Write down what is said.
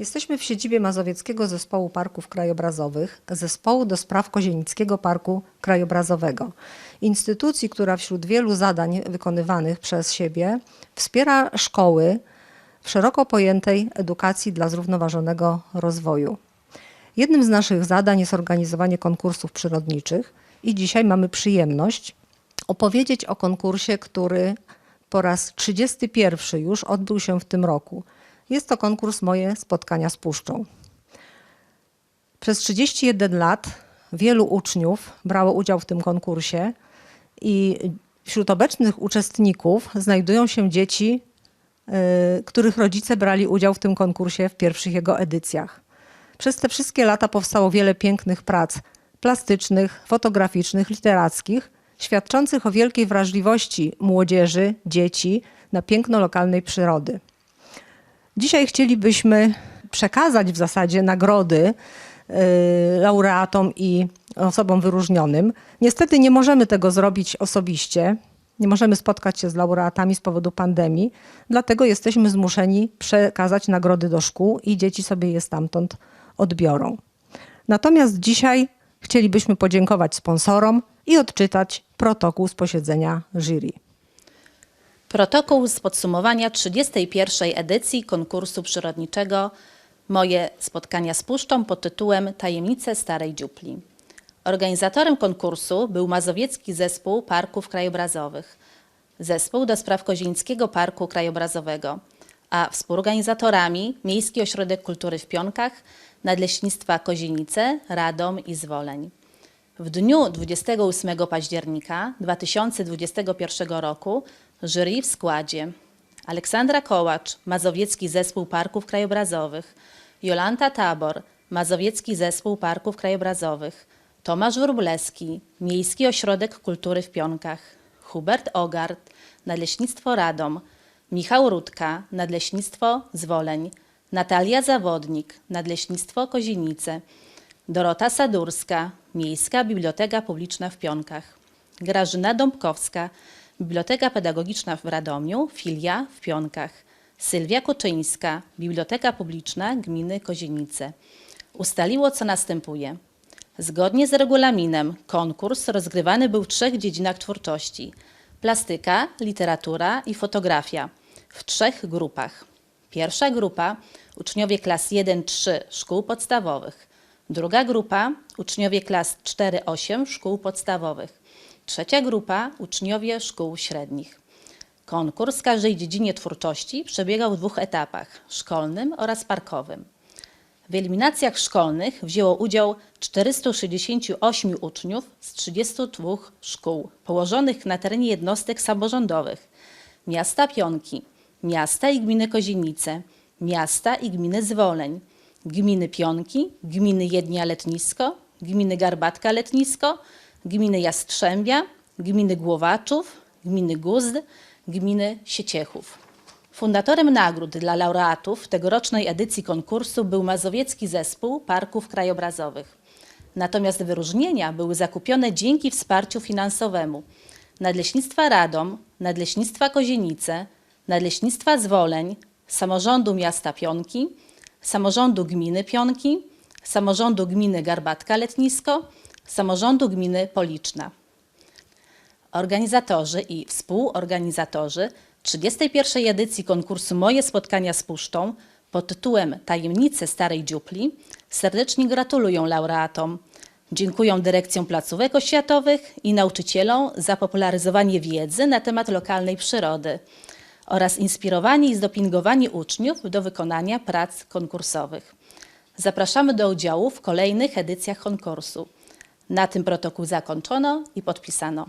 Jesteśmy w siedzibie Mazowieckiego Zespołu Parków Krajobrazowych, Zespołu do Spraw Kozienickiego Parku Krajobrazowego. Instytucji, która wśród wielu zadań wykonywanych przez siebie wspiera szkoły w szeroko pojętej edukacji dla zrównoważonego rozwoju. Jednym z naszych zadań jest organizowanie konkursów przyrodniczych i dzisiaj mamy przyjemność opowiedzieć o konkursie, który po raz 31 już odbył się w tym roku. Jest to konkurs Moje spotkania z Puszczą. Przez 31 lat wielu uczniów brało udział w tym konkursie i wśród obecnych uczestników znajdują się dzieci, y, których rodzice brali udział w tym konkursie w pierwszych jego edycjach. Przez te wszystkie lata powstało wiele pięknych prac plastycznych, fotograficznych, literackich, świadczących o wielkiej wrażliwości młodzieży, dzieci na piękno lokalnej przyrody. Dzisiaj chcielibyśmy przekazać w zasadzie nagrody y, laureatom i osobom wyróżnionym. Niestety nie możemy tego zrobić osobiście. Nie możemy spotkać się z laureatami z powodu pandemii, dlatego jesteśmy zmuszeni przekazać nagrody do szkół i dzieci sobie je stamtąd odbiorą. Natomiast dzisiaj chcielibyśmy podziękować sponsorom i odczytać protokół z posiedzenia jury. Protokół z podsumowania 31. edycji konkursu przyrodniczego Moje spotkania z puszczą pod tytułem Tajemnice Starej Dziupli. Organizatorem konkursu był Mazowiecki Zespół Parków Krajobrazowych, Zespół do spraw Kozienickiego Parku Krajobrazowego, a współorganizatorami Miejski Ośrodek Kultury w Pionkach, Nadleśnictwa Kozienice, Radom i Zwoleń. W dniu 28 października 2021 roku jury w składzie. Aleksandra Kołacz, Mazowiecki Zespół Parków Krajobrazowych, Jolanta Tabor, Mazowiecki Zespół Parków Krajobrazowych, Tomasz Wróblewski, Miejski Ośrodek Kultury w Pionkach, Hubert Ogard, Nadleśnictwo Radom, Michał Rudka, Nadleśnictwo Zwoleń, Natalia Zawodnik, Nadleśnictwo Kozienice, Dorota Sadurska, Miejska Biblioteka Publiczna w Pionkach, Grażyna Dąbkowska, Biblioteka Pedagogiczna w Radomiu, filia w Pionkach, Sylwia Koczyńska, Biblioteka Publiczna Gminy Kozienice. Ustaliło, co następuje. Zgodnie z regulaminem konkurs rozgrywany był w trzech dziedzinach twórczości: plastyka, literatura i fotografia w trzech grupach. Pierwsza grupa uczniowie klas 1-3 szkół podstawowych. Druga grupa uczniowie klas 4-8 szkół podstawowych. Trzecia grupa uczniowie szkół średnich. Konkurs w każdej dziedzinie twórczości przebiegał w dwóch etapach szkolnym oraz parkowym. W eliminacjach szkolnych wzięło udział 468 uczniów z 32 szkół położonych na terenie jednostek samorządowych miasta Pionki, miasta i gminy Kozienice, miasta i gminy Zwoleń, gminy Pionki, gminy Jednia Letnisko, gminy Garbatka Letnisko, gminy Jastrzębia, gminy Głowaczów, gminy Guzd, gminy Sieciechów. Fundatorem nagród dla laureatów tegorocznej edycji konkursu był Mazowiecki Zespół Parków Krajobrazowych. Natomiast wyróżnienia były zakupione dzięki wsparciu finansowemu Nadleśnictwa Radom, Nadleśnictwa Kozienice, Nadleśnictwa Zwoleń, Samorządu Miasta Pionki, Samorządu Gminy Pionki, Samorządu Gminy Garbatka Letnisko, Samorządu Gminy Policzna. Organizatorzy i współorganizatorzy 31. edycji konkursu Moje spotkania z Puszczą pod tytułem Tajemnice Starej Dziupli serdecznie gratulują laureatom. Dziękują dyrekcjom placówek oświatowych i nauczycielom za popularyzowanie wiedzy na temat lokalnej przyrody oraz inspirowanie i zdopingowanie uczniów do wykonania prac konkursowych. Zapraszamy do udziału w kolejnych edycjach konkursu. Na tym protokół zakończono i podpisano.